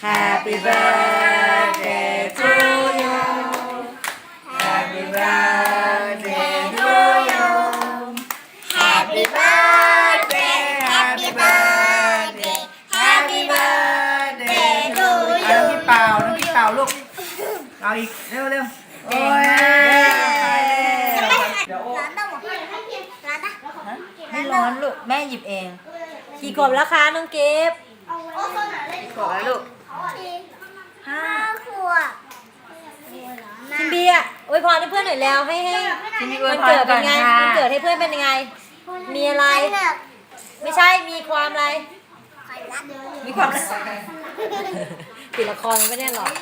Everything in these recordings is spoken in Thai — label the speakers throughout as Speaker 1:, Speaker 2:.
Speaker 1: Happy birthday to you Happy birthday to you Happy birthday Happy birthday Happy birthday to you เอาน้ำพริกเปล่าน้ำพริกเปล่าลูก เอาอีก เร็วเร็วโอ้ยเดี๋ยวโอ้
Speaker 2: ร้านต้องบอกร้านปะ
Speaker 1: ไม่ร้อนลูก แม่หยิบเอง กี่ขวบแล้วคะน้องเก็บ
Speaker 2: โอ้คนไหนเลย
Speaker 1: กี่ขวบแล้วลูก
Speaker 2: ห้าขวบ
Speaker 1: ชิมเบียร์อวยพรให้เพื่อนหน่อยแล้วให้ให้
Speaker 3: ชิมเบียร์อวย
Speaker 1: วัน
Speaker 3: พร
Speaker 1: เกิดเป็นไง
Speaker 3: ก่อนค่ะ
Speaker 1: วันเกิดให้เพื่อนเป็นยังไง มีอะไร ไม่ใช่มีความอะไร
Speaker 3: มีความ
Speaker 1: ติดละครมันไม่ได้หรอก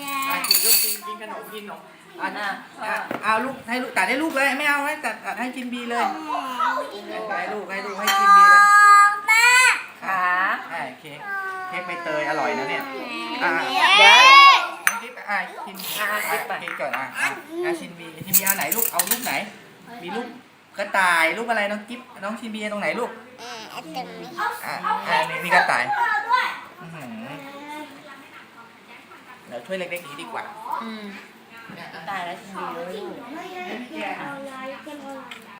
Speaker 2: Dạ.
Speaker 3: อะกินลูกกินกินขนมกินขนมอะนะ
Speaker 1: อะ
Speaker 3: เอาลูกให้ลูกตัดให้ลูกเลยไม่เอาให้ตัดตัดให้กินบีเลยให้ลูกให้ลูกให้กินบีเลย
Speaker 2: แม่
Speaker 3: ขา
Speaker 1: À,
Speaker 3: อะเค้ก เค้กใบเตยอร่อยนะเนี่ยอะ
Speaker 2: เดี๋ยว
Speaker 3: น้องกิ๊บอะกินอะกินก่อนอะอะอะชินบีชินบีเอาไหนลูกเอาลูกไหน มีลูกกระต่ายลูกอะไรน้องกิ๊บน้องชินบีเอาตรงไหนลูก
Speaker 2: เต็มนี้
Speaker 3: อะอะนี่มีกระต่ายอื้อหือเดี๋ยวช่วยเล็กๆนี้ดีกว่า
Speaker 1: อืมตายแล้วชิมเบียร์เลยลูก